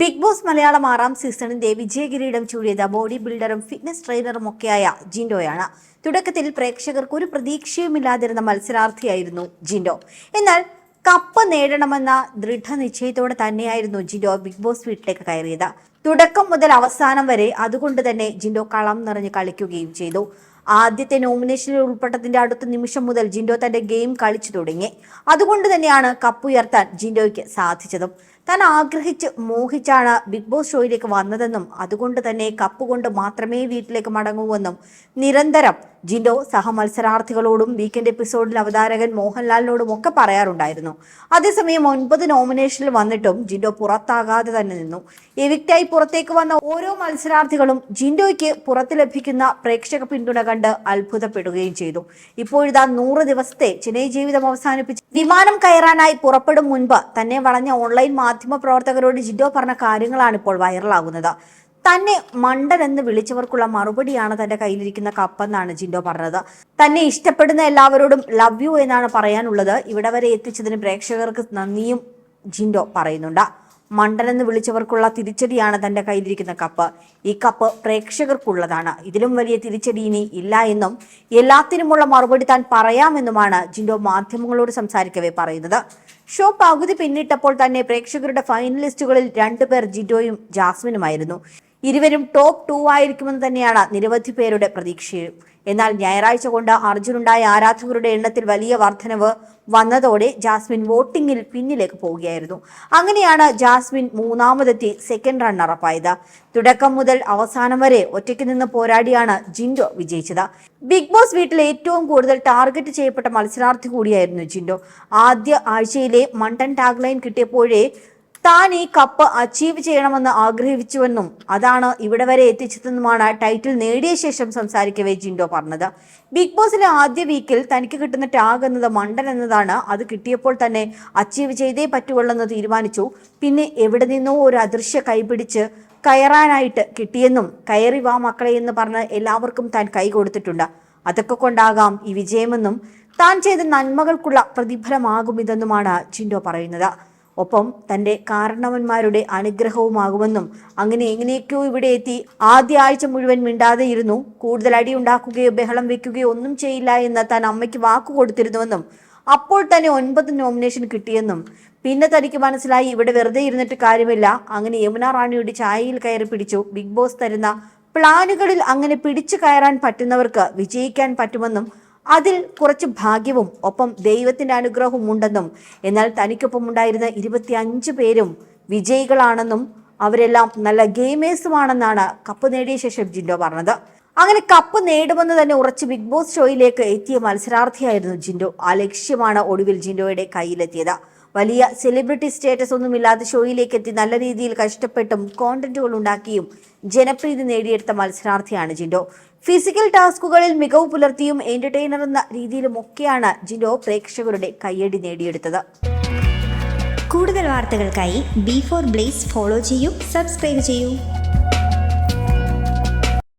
Big boss Malayalam ആറാം സീസണിന്റെ വിജയകിരീടം ചൂടിയത് body ബിൽഡറും fitness ട്രെയിനറും ഒക്കെയായ ജിൻഡോയാണ്. തുടക്കത്തിൽ പ്രേക്ഷകർക്ക് ഒരു പ്രതീക്ഷയുമില്ലാതിരുന്ന മത്സരാർത്ഥിയായിരുന്നു ജിൻഡോ. എന്നാൽ കപ്പ് നേടണമെന്ന ദൃഢനിശ്ചയത്തോടെ തന്നെയായിരുന്നു ജിൻഡോ ബിഗ് ബോസ് വീട്ടിലേക്ക് കയറിയത്. തുടക്കം മുതൽ അവസാനം വരെ അതുകൊണ്ട് തന്നെ ജിൻഡോ കളം നിറഞ്ഞ് കളിക്കുകയും ചെയ്തു. ആദ്യത്തെ നോമിനേഷനിൽ ഉൾപ്പെട്ടതിന്റെ അടുത്ത നിമിഷം മുതൽ ജിൻഡോ തന്റെ ഗെയിം കളിച്ചു തുടങ്ങി. അതുകൊണ്ട് തന്നെയാണ് കപ്പ് ഉയർത്താൻ ജിൻഡോയ്ക്ക് സാധിച്ചതും. താൻ ആഗ്രഹിച്ച് മോഹിച്ചാണ് ബിഗ് ബോസ് ഷോയിലേക്ക് വന്നതെന്നും അതുകൊണ്ട് തന്നെ കപ്പ് കൊണ്ട് മാത്രമേ വീട്ടിലേക്ക് മടങ്ങൂവെന്നും നിരന്തരം ജിൻഡോ സഹമത്സരാർത്ഥികളോടും വീക്കെൻഡ് എപ്പിസോഡിൽ അവതാരകൻ മോഹൻലാലിനോടും ഒക്കെ പറയാറുണ്ടായിരുന്നു. അതേസമയം ഒൻപത് നോമിനേഷനിൽ വന്നിട്ടും ജിൻഡോ പുറത്താകാതെ തന്നെ നിന്നു. എവിക്റ്റായി പുറത്തേക്ക് വന്ന ഓരോ മത്സരാർത്ഥികളും ജിൻഡോയ്ക്ക് പുറത്ത് ലഭിക്കുന്ന പ്രേക്ഷക പിന്തുണ കണ്ട് അത്ഭുതപ്പെടുകയും ചെയ്തു. ഇപ്പോഴിതാ നൂറ് ദിവസത്തെ ചെന്നൈ ജീവിതം അവസാനിപ്പിച്ച് വിമാനം കയറാനായി പുറപ്പെടും മുൻപ് തന്നെ വളഞ്ഞ ഓൺലൈൻ മാധ്യമ പ്രവർത്തകരോട് ജിഡോ പറഞ്ഞ കാര്യങ്ങളാണ് ഇപ്പോൾ വൈറലാകുന്നത്. തന്നെ മണ്ടൻ എന്ന് വിളിച്ചവർക്കുള്ള മറുപടിയാണ് തന്റെ കയ്യിലിരിക്കുന്ന കപ്പെന്നാണ് ജിൻഡോ പറഞ്ഞത്. തന്നെ ഇഷ്ടപ്പെടുന്ന എല്ലാവരോടും ലവ് യു എന്നാണ് പറയാനുള്ളത്. ഇവിടെ വരെ എത്തിച്ചതിന് പ്രേക്ഷകർക്ക് നന്ദിയും ജിൻഡോ പറയുന്നുണ്ട്. മണ്ടൻ എന്ന് വിളിച്ചവർക്കുള്ള തിരിച്ചടിയാണ് തന്റെ കയ്യിലിരിക്കുന്ന കപ്പ്. ഈ കപ്പ് പ്രേക്ഷകർക്കുള്ളതാണ്. ഇതിലും വലിയ തിരിച്ചടി ഇനി ഇല്ല എന്നും എല്ലാത്തിനുമുള്ള മറുപടി താൻ പറയാമെന്നുമാണ് ജിൻഡോ മാധ്യമങ്ങളോട് സംസാരിക്കവേ പറയുന്നത്. ഷോ പകുതി പിന്നിട്ടപ്പോൾ തന്നെ പ്രേക്ഷകരുടെ ഫൈനലിസ്റ്റുകളിൽ രണ്ടുപേർ ജിൻഡോയും ജാസ്മിനുമായിരുന്നു. ഇരുവരും ടോപ്പ് ടു ആയിരിക്കുമെന്ന് തന്നെയാണ് നിരവധി പേരുടെ പ്രതീക്ഷയും. എന്നാൽ ഞായറാഴ്ച കൊണ്ട് അർജുനുണ്ടായ ആരാധകരുടെ എണ്ണത്തിൽ വലിയ വർധനവ് വന്നതോടെ ജാസ്മിൻ വോട്ടിംഗിൽ പിന്നിലേക്ക് പോവുകയായിരുന്നു. അങ്ങനെയാണ് ജാസ്മിൻ മൂന്നാമതെത്തി സെക്കൻഡ് റണ്ണറപ്പായത് തുടക്കം മുതൽ അവസാനം വരെ ഒറ്റയ്ക്ക് നിന്ന് പോരാടിയാണ് ജിൻഡോ വിജയിച്ചത്. ബിഗ് ബോസ് വീട്ടിലെ ഏറ്റവും കൂടുതൽ ടാർഗറ്റ് ചെയ്യപ്പെട്ട മത്സരാർത്ഥി കൂടിയായിരുന്നു ജിൻഡോ. ആദ്യ ആഴ്ചയിലെ മണ്ടൻ ടാഗ്ലൈൻ കിട്ടിയപ്പോഴേ താൻ ഈ കപ്പ് അച്ചീവ് ചെയ്യണമെന്ന് ആഗ്രഹിച്ചുവെന്നും അതാണ് ഇവിടെ വരെ എത്തിച്ചതെന്നുമാണ് ടൈറ്റിൽ നേടിയ ശേഷം സംസാരിക്കവേ ജിൻഡോ പറഞ്ഞത്. ബിഗ് ബോസിലെ ആദ്യ വീക്കിൽ തനിക്ക് കിട്ടുന്ന ടാഗ് എന്നത് മണ്ടൻ എന്നതാണ്. അത് കിട്ടിയപ്പോൾ തന്നെ അച്ചീവ് ചെയ്തേ പറ്റുകയുള്ളെന്ന് തീരുമാനിച്ചു. പിന്നെ എവിടെ നിന്നോ ഒരു അദൃശ്യ കൈപിടിച്ച് കയറാനായിട്ട് കിട്ടിയെന്നും കയറി വാ മക്കളെ എന്ന് പറഞ്ഞ് എല്ലാവർക്കും താൻ കൈ കൊടുത്തിട്ടുണ്ട്. അതൊക്കെ കൊണ്ടാകാം ഈ വിജയമെന്നും താൻ ചെയ്ത നന്മകൾക്കുള്ള പ്രതിഫലമാകും ഇതെന്നുമാണ് ചിൻഡോ പറയുന്നത്. ഒപ്പം തന്റെ കാരണവന്മാരുടെ അനുഗ്രഹവുമാകുമെന്നും അങ്ങനെ എങ്ങനെയൊക്കെയോ ഇവിടെ എത്തി ആദ്യ ആഴ്ച മുഴുവൻ മിണ്ടാതെ ഇരുന്നു കൂടുതൽ അടി ഉണ്ടാക്കുകയോ ബഹളം വെക്കുകയോ ഒന്നും ചെയ്യില്ല എന്ന് താൻ അമ്മയ്ക്ക് വാക്കു കൊടുത്തിരുന്നുവെന്നും അപ്പോൾ തന്നെ ഒൻപത് നോമിനേഷൻ കിട്ടിയെന്നും. പിന്നെ തനിക്ക് മനസ്സിലായി ഇവിടെ വെറുതെ ഇരുന്നിട്ട് കാര്യമില്ല. അങ്ങനെ യമുന റാണിയുടെ ചായയിൽ കയറി പിടിച്ചു. ബിഗ് ബോസ് തരുന്ന പ്ലാനുകളിൽ അങ്ങനെ പിടിച്ചു കയറാൻ പറ്റുന്നവർക്ക് വിജയിക്കാൻ പറ്റുമെന്നും അതിൽ കുറച്ച് ഭാഗ്യവും ഒപ്പം ദൈവത്തിന്റെ അനുഗ്രഹവും ഉണ്ടെന്നും എന്നാൽ തനിക്കൊപ്പം ഉണ്ടായിരുന്ന ഇരുപത്തിയഞ്ച് പേരും വിജയികളാണെന്നും അവരെല്ലാം നല്ല ഗെയിമേഴ്സുമാണെന്നാണ് കപ്പ് നേടിയ ശേഷം ജിൻഡോ പറഞ്ഞത്. അങ്ങനെ കപ്പ് നേടുമെന്ന് തന്നെ ഉറച്ച് ബിഗ് ബോസ് ഷോയിലേക്ക് എത്തിയ മത്സരാർത്ഥിയായിരുന്നു ജിൻഡോ. ആ ലക്ഷ്യമാണ് ഒടുവിൽ ജിൻഡോയുടെ കയ്യിലെത്തിയത്. വലിയ സെലിബ്രിറ്റി സ്റ്റേറ്റസ് ഒന്നുമില്ലാതെ ഷോയിലേക്ക് എത്തി നല്ല രീതിയിൽ കഷ്ടപ്പെട്ടും കോണ്ടന്റുകൾ ഉണ്ടാക്കിയും ജനപ്രീതി നേടിയെടുത്ത മത്സരാർത്ഥിയാണ് ജിൻഡോ. ഫിസിക്കൽ ടാസ്കുകളിൽ മികവ് പുലർത്തിയും എന്റർടൈനർ എന്ന രീതിയിലും ഒക്കെയാണ് ജിൻഡോ പ്രേക്ഷകരുടെ കയ്യടി നേടിയെടുത്തത്. കൂടുതൽ വാർത്തകൾക്കായി ബി ഫോർ ബ്ലേസ് ഫോളോ ചെയ്യൂ സബ്സ്ക്രൈബ് ചെയ്യൂ.